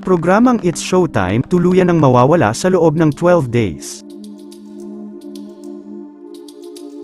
Programang It's Showtime tuluyan ng mawawala sa loob ng 12 days.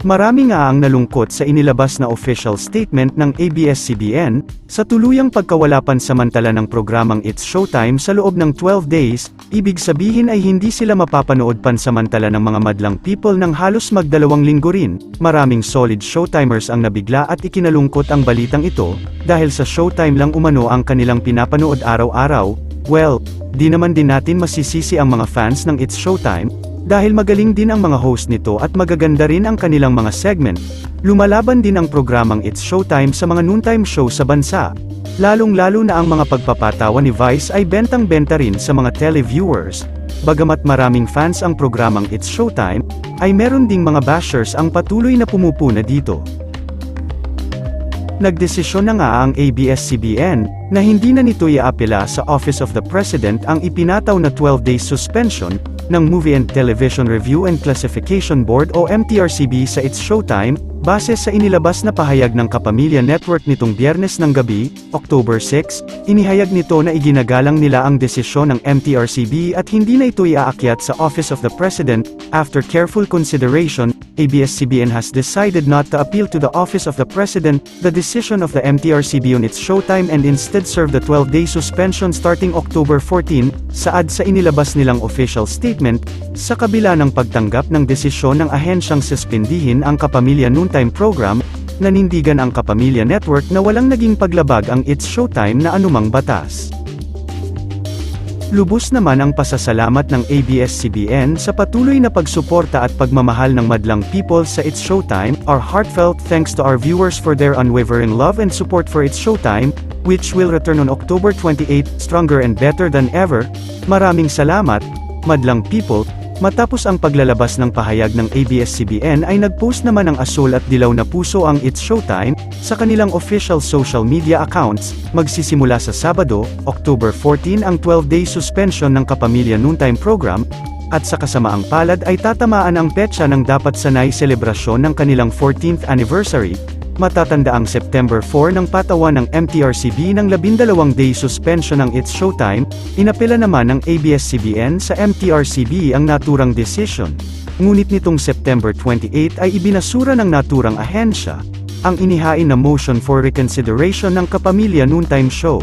Marami nga ang nalungkot sa inilabas na official statement ng ABS-CBN, sa tuluyang pagkawala pansamantala ng programang It's Showtime sa loob ng 12 days, ibig sabihin ay hindi sila mapapanood pansamantala ng mga madlang people ng halos magdalawang linggo rin. Maraming solid Showtimers ang nabigla at ikinalungkot ang balitang ito, dahil sa Showtime lang umano ang kanilang pinapanood araw-araw, well, di naman din natin masisisi ang mga fans ng It's Showtime, dahil magaling din ang mga host nito at magaganda rin ang kanilang mga segment, lumalaban din ang programang It's Showtime sa mga noontime show sa bansa. Lalong-lalo na ang mga pagpapatawa ni Vice ay bentang-benta rin sa mga televiewers. Bagamat maraming fans ang programang It's Showtime, ay meron ding mga bashers ang patuloy na pumupuna dito. Nagdesisyon na nga ang ABS-CBN, na hindi na nito iaapela sa Office of the President ang ipinataw na 12-day suspension, ng Movie and Television Review and Classification Board o MTRCB sa It's Showtime, base sa inilabas na pahayag ng Kapamilya Network nitong biyernes ng gabi, October 6, inihayag nito na iginagalang nila ang desisyon ng MTRCB at hindi na ito iaakyat sa Office of the President, after careful consideration, ABS-CBN has decided not to appeal to the Office of the President, the decision of the MTRCB on its showtime and instead serve the 12-day suspension starting October 14, saad sa inilabas nilang official statement, sa kabila ng pagtanggap ng desisyon ng ahensyang suspindihin ang Kapamilya Noontime Program, nanindigan ang Kapamilya Network na walang naging paglabag ang It's Showtime na anumang batas. Lubos naman ang pasasalamat ng ABS-CBN sa patuloy na pagsuporta at pagmamahal ng madlang people sa It's Showtime. Our heartfelt thanks to our viewers for their unwavering love and support for It's Showtime, which will return on October 28, stronger and better than ever. Maraming salamat, madlang people. Matapos ang paglalabas ng pahayag ng ABS-CBN ay nagpost naman ng asul at dilaw na puso ang It's Showtime, sa kanilang official social media accounts, magsisimula sa Sabado, October 14 ang 12-day suspension ng Kapamilya Noontime Program, at sa kasamaang palad ay tatamaan ang petsa ng dapat sanay selebrasyon ng kanilang 14th anniversary, matatanda ang September 4 ng patawan ng MTRCB ng 12-day suspension ng It's Showtime, inapela naman ng ABS-CBN sa MTRCB ang naturang decision. Ngunit nitong September 28 ay ibinasura ng naturang ahensya, ang inihain na motion for reconsideration ng Kapamilya Noontime Show.